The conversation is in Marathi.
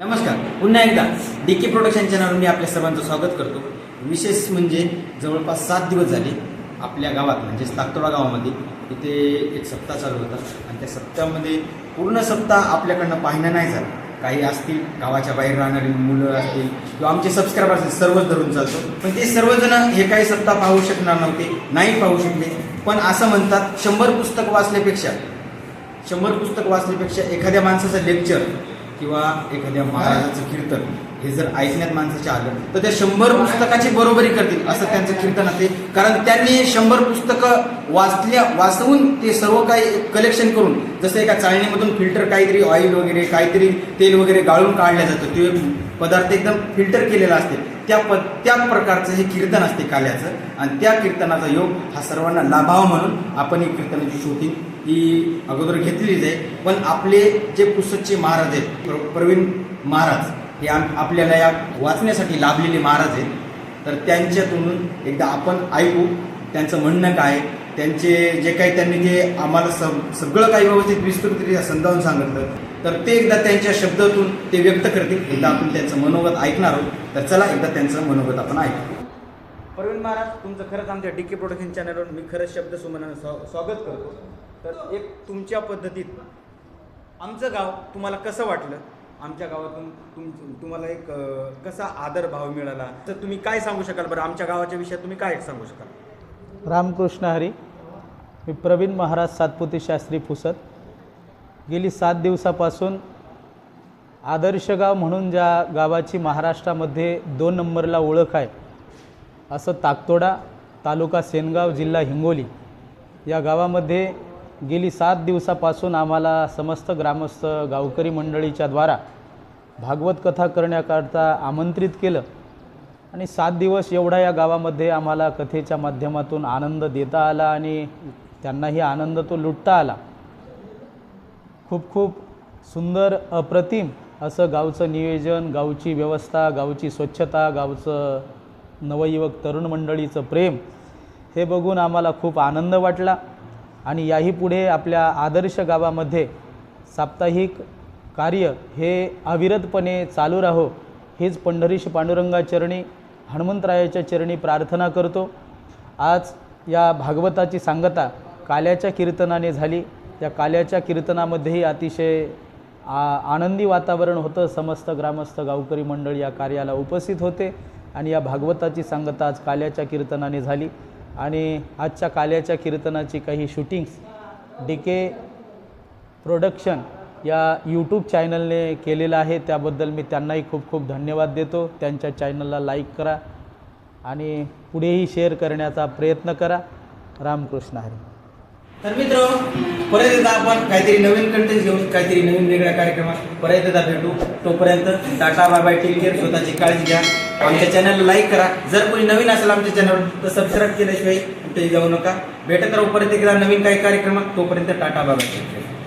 नमस्कार. पुन्हा एकदा डी के प्रोडक्शन चॅनलवर मी आपल्या सर्वांचं स्वागत करतो. विशेष म्हणजे जवळपास सात दिवस झाले आपल्या गावात म्हणजे ताकतोडा गावामध्ये. इथे एक सप्ताह चालू होता आणि त्या सप्ताहामध्ये पूर्ण सप्ताह आपल्याकडनं पाहणं नाही झालं. काही असतील गावाच्या बाहेर राहणारी मुलं असतील किंवा आमचे सबस्क्रायबर असतील सर्वच धरून चालतो. पण ते सर्वजण हे काही सप्ताह पाहू शकणार नव्हते नाही पाहू शकले. पण असं म्हणतात शंभर पुस्तक वाचल्यापेक्षा शंभर पुस्तक वाचण्यापेक्षा एखाद्या माणसाचं लेक्चर किंवा एखाद्या महाराजाचं कीर्तन हे जर ऐकण्यात माणसाचे आलं तर त्या शंभर पुस्तकाची बरोबरी करतील असं त्यांचं कीर्तन असते कारण त्यांनी शंभर पुस्तकं वाचल्या वाचवून ते सर्व काही कलेक्शन करून जसं एका चाळणीमधून फिल्टर काहीतरी ऑइल वगैरे काहीतरी तेल वगैरे गाळून काढलं जातं. ते पदार्थ एकदम फिल्टर केलेला असते. त्या प त्या प्रकारचं हे कीर्तन असते काल्याचं. आणि त्या कीर्तनाचा योग हा सर्वांना लाभावा म्हणून आपण ही कीर्तनाची शूटिंग ही अगोदर घेतलेलीच आहे. पण आपले जे पुस्तकचे महाराज आहेत प्रवीण महाराज हे आपल्याला या वाचण्यासाठी लाभलेले महाराज आहेत. तर त्यांच्यातून एकदा आपण ऐकू त्यांचं म्हणणं काय? त्यांचे जे काही त्यांनी जे आम्हाला सग सगळं काही व्यवस्थित विस्तृतरित्या समजावून सांगितलं तर ते एकदा त्यांच्या शब्दातून ते व्यक्त करतील. एकदा आपण त्यांचं मनोगत ऐकणार आहोत. तर चला एकदा त्यांचं मनोगत आपण ऐकू. प्रवीण महाराज तुमचं खरंच आमच्या डी के प्रोडक्शन चॅनलवर मी खरंच शब्द सुमनानं स्वा- स्वागत करतो. तर एक तुमच्या पद्धतीत आमचं गाव तुम्हाला कसं वाटलं? आमच्या गावातून तुम तुम्हाला एक कसा आदर भाव मिळाला? तर तुम्ही काय सांगू शकाल बरं? आमच्या गावाच्या विषयात तुम्ही काय सांगू शकाल? रामकृष्ण हरी मी प्रवीण महाराज सातपुते शास्त्री पुसत गेली सात दिवसापासून आदर्श गाव म्हणून ज्या गावाची महाराष्ट्रामध्ये दोन नंबरला ओळख आहे असं ताकतोडा तालुका सेनगाव जिल्हा हिंगोली या गावामध्ये गेली सात दिवसापासून आम्हाला समस्त ग्रामस्थ गावकरी मंडळीच्या द्वारा भागवत कथा करण्याकरता आमंत्रित केलं. आणि सात दिवस एवढा या गावामध्ये आम्हाला कथेच्या माध्यमातून आनंद देता आला आणि त्यांनाही आनंद तो लुटता आला. खूप खूप सुंदर अप्रतिम असं गावचं नियोजन गावची व्यवस्था गावची स्वच्छता गावचं नवयुवक तरुण मंडळीचं प्रेम हे बघून आम्हाला खूप आनंद वाटला. आणि याही पुढे आपल्या आदर्श गावामध्ये साप्ताहिक कार्य हे अविरतपणे चालू राहो हेच पंढरीश पांडुरंगा चरणी हनुमंतरायाच्या चरणी प्रार्थना करतो. आज या भागवताची सांगता काल्याच्या कीर्तनाने झाली. त्या काल्याच्या कीर्तनामध्येही अतिशय आ आनंदी वातावरण होतं. समस्त ग्रामस्थ गावकरी मंडळ या कार्याला उपस्थित होते आणि या भागवताची सांगता आज काल्याच्या कीर्तनाने झाली. आणि आजच्या काल्याच्या कीर्तनाची काही शूटिंग्स डी के प्रोडक्शन या यूट्यूब चॅनलने केलेलं आहे. त्याबद्दल मी त्यांनाही खूप खूप धन्यवाद देतो. त्यांच्या चॅनलला लाईक करा आणि पुढेही शेअर करण्याचा प्रयत्न करा. रामकृष्ण हरी. तर मित्र परत एकदा आपण काहीतरी नवीन कंटेंट घेऊन काहीतरी नवीन वेगळ्या कार्यक्रमात परत एकदा भेटू. तोपर्यंत tata bye bye take care स्वतःची काळजी घ्या. आमच्या चॅनलला लाईक करा. जर कोणी नवीन असेल आमच्या चॅनलवर तर सबस्क्राईब केल्याशिवाय कुठेही जाऊ नका. भेटत राहू परत एकदा नवीन काही कार्यक्रमात. तोपर्यंत tata bye bye take care